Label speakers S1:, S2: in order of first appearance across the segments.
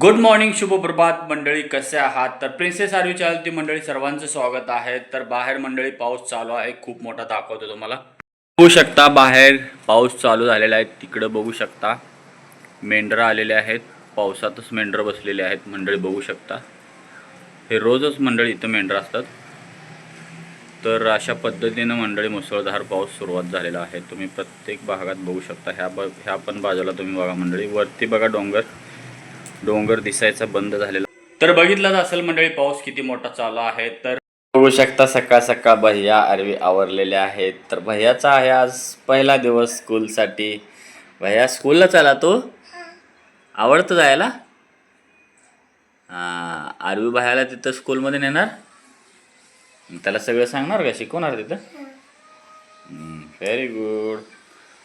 S1: Good morning शुभप्रभात. मंडळी कसे आहात? तर प्रिन्सेस आरवी चॅनलची मंडळी सर्वांचं स्वागत आहे. तर बाहेर मंडळी पाऊस चालू आहे. खूप मोठा दाखवतो तुम्हाला. बघू शकता बाहेर पाऊस चालू झालेला आहे. तिकडं बघू शकता मेंढरं आलेले आहेत. पावसातच मेंढरं बसलेले आहेत. मंडळी बघू शकता. हे रोजच मंडळी इथं मेंढरं असतात. तर अशा पद्धतीनं मंडळी मुसळधार पाऊस सुरुवात झालेला आहे. तुम्ही प्रत्येक भागात बघू शकता. ह्या ब ह्या पण बाजूला तुम्ही बघा मंडळी. वरती बघा डोंगर. डोंगर दिसायचा बंद झालेला. तर बघितलं असेल मंडळी पाऊस किती मोठा चालू आहे. तर बघू शकता सकाळ सकाळ भैया आरवी आवरलेले आहेत. तर भैयाचा आहे आज पहिला दिवस स्कूलसाठी. भैया स्कूलला चला तो? आवडतं जायला? हां आरवी भैयाला तिथं स्कूलमध्ये नेणार त्याला सगळं सांगणार का? शिकवणार तिथं? व्हेरी गुड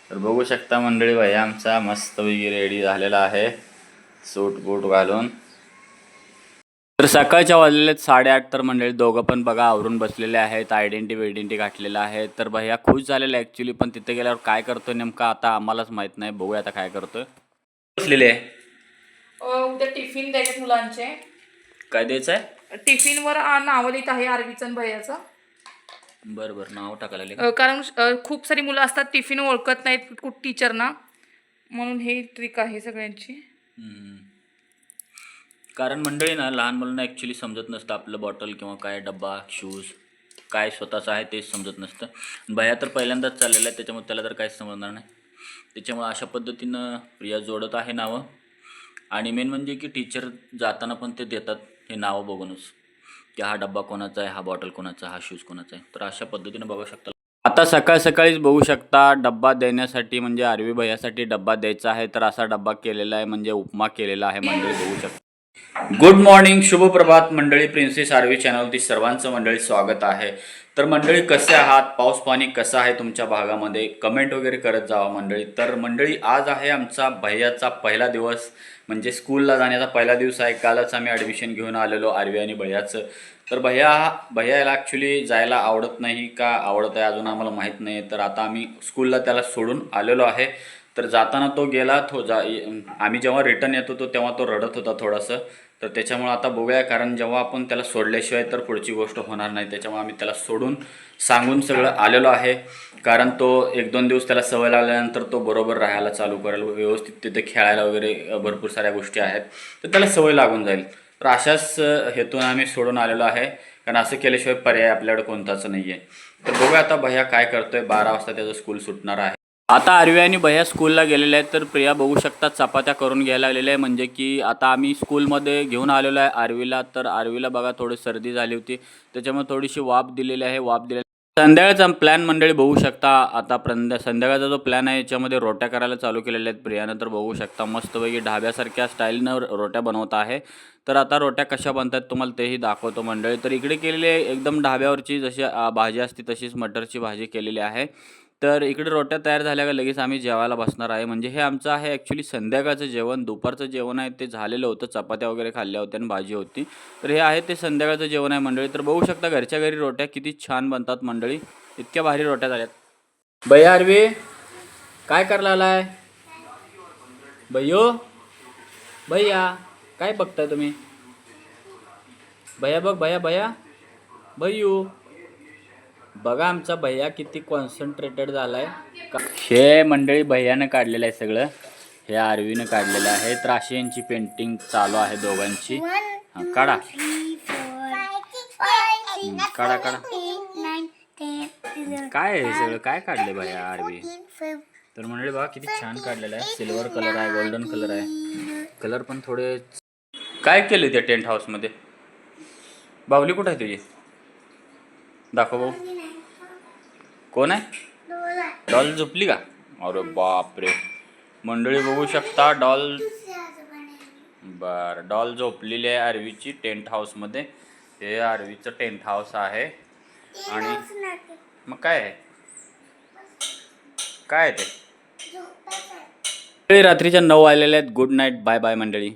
S1: तर बघू शकता मंडळी भाई आमचा मस्त वगैरे रेडी झालेला आहे. सूट बूट घालून. तर सकाळच्या वाजलेले साडेआठ तर मंडळी दोघं पण बघा आवरून बसलेले आहेत आयडेंटी वेडेंटी घातलेलं आहे. तर भैया खुश झालेला ॲक्च्युली पण तिथे गेल्यावर काय करतोय नेमका आता आम्हालाच माहीत नाही. बघूया आता काय करतोय. बसलेले आहे.
S2: उद्या टिफिन द्यायचे मुलांचे.
S1: काय द्यायचं आहे
S2: टिफिनवर आ, नावं लिहित आहे आरवीचं आणि भैयाचं.
S1: बरं बरं नाव टाकायला लागेल.
S2: अ, कारण अ, खूप सारी मुलं असतात टिफिन ओळखत नाहीत कुठ टीचरना. म्हणून हे ट्रिक आहे सगळ्यांची.
S1: कारण मंडळी ना लहान मुलांना ॲक्च्युली समजत नसतं आपलं बॉटल किंवा काय डब्बा शूज काय स्वतःचं आहे तेच समजत नसतं. भया तर पहिल्यांदाच चाललेला आहे त्याच्यामुळे त्याला तर काहीच समजणार नाही. त्याच्यामुळे अशा पद्धतीनं प्रिया जोडत आहे नावं. आणि मेन म्हणजे की टीचर जाताना पण ते देतात हे नावं बघूनच. की हा डब्बा कोणाचा आहे हा बॉटल कोणाचा आहे हा शूज कोणाचा आहे. तर अशा पद्धतीनं बघू शकता आता सकाळ सकाळीच बघू शकता डब्बा देण्यासाठी म्हणजे आरवी भैयासाठी डब्बा द्यायचा आहे. तर असा डब्बा केलेला आहे म्हणजे उपमा केलेला आहे मंडळी बघू शकता. गुड मॉर्निंग शुभ प्रभात मंडळी प्रिन्सेस आरवी चॅनलवरती सर्वांचं मंडळी स्वागत आहे. तर मंडळी कसे आहात? पाऊस पाणी कसं आहे तुमच्या भागामध्ये? कमेंट वगैरे करत जावा मंडळी. तर मंडळी आज आहे आमचा भैयाचा पहिला दिवस. म्हणजे स्कूलला जाण्याचा पहिला दिवस आहे. कालच आम्ही ॲडमिशन घेऊन आलेलो आरवी आणि भैयाचं. तर भैया भैयाला ॲक्च्युली जायला आवडत नाही का? आवडत आहे अजून आम्हाला माहीत नाही. तर आता आम्ही स्कूलला त्याला सोडून आलेलो आहे. तर जाताना तो गेला तो जा आम्ही जेव्हा रिटर्न येत होतो तेव्हा तो रडत होता थोडंसं. तर त्याच्यामुळं आता बघूया कारण जेव्हा आपण त्याला सोडल्याशिवाय तर पुढची गोष्ट होणार नाही. त्याच्यामुळे आम्ही त्याला सोडून सांगून सगळं आलेलो आहे. कारण तो एक दोन दिवस त्याला सवय लागल्यानंतर तो बरोबर राहायला चालू करेल. व्यवस्थित तिथे खेळायला वगैरे भरपूर साऱ्या गोष्टी आहेत. तर त्याला सवय लागून जाईल. तर अशाच हेतून आम्ही सोडून आलेलो आहे. कारण असं केल्याशिवाय पर्याय आपल्याकडे कोणताच नाही आहे तर बघूया आता भैया काय करतोय. बारा वाजता त्याचं स्कूल सुटणार आहे. आता आर्वी आणि भैया स्कूलला गेलेल्या आहेत तर प्रिया बघू शकतात चपात्या करून घ्यायला लागलेल्या आहे म्हणजे की आता आम्ही स्कूलमध्ये घेऊन आलेलो आहे आर्वीला तर आर्वीला बघा थोडी सर्दी झाली होती. त्याच्यामुळे थोडीशी वाफ दिलेली आहे वाफ दिलेली संध्याकाळचा प्लॅन मंडळी बघू शकता. आता प्रंद संध्याकाळचा जो प्लॅन आहे याच्यामध्ये रोट्या करायला चालू केलेल्या आहेत. प्रियानं तर बघू शकता मस्तपैकी ढाब्यासारख्या स्टाईलनं रोट्या बनवत आहे. तर आता रोट्या कशा बनतात तुम्हाला तेही दाखवतो मंडळी. तर इकडे केलेली एकदम ढाब्यावरची जशी भाजी असते तशीच मटरची भाजी केलेली आहे. तर इकडे रोट्या तयार झाल्या का लगेच आम्ही जेवायला बसणार आहे. म्हणजे हे आमचं आहे ॲक्च्युली संध्याकाळचं जेवण दुपारचं जेवण आहे ते झालेलं होतं. चपात्या वगैरे खाल्ल्या होत्या आणि भाजी होती. तर हे आहे ते संध्याकाळचं जेवण आहे मंडळी. तर बघू शकता घरच्या घरी रोट्या किती छान बनतात मंडळी. इतक्या भारी रोट्या झाल्यात. भैया अरवी काय करायला आलाय? भैयो? भैया काय बघताय तुम्ही? भैया बघ भैया भैया. भैयू बघा आमचा भैया किती कॉन्सन्ट्रेटेड झालाय. का- हे मंडळी भैयानं काढलेलं आहे सगळं. हे आरवीनं काढलेलं आहे. तर अशी यांची पेंटिंग चालू आहे दोघांची. हा, काढा. काढा काढा. काय आहे हे सगळं? काय काढले भैया आरवी? तर मंडळी बघा किती छान काढलेलं आहे. सिल्वर कलर आहे गोल्डन कलर आहे. कलर पण थोडे काय केले त्या टेंट हाऊसमध्ये बाहुली कुठं आहे तुझी? दाखव भाऊ. कोण आहे? डॉल झोपली का? अरे बापरे. मंडळी बघू शकता डॉल बर डॉल झोपलेली आहे आरवीची टेंट हाऊसमध्ये. हे आरवीचं टेंट हाऊस आहे. आणि मग काय आहे? काय आहे ते? रात्रीच्या नऊ आलेल्या आहेत. गुड नाईट बाय बाय मंडळी.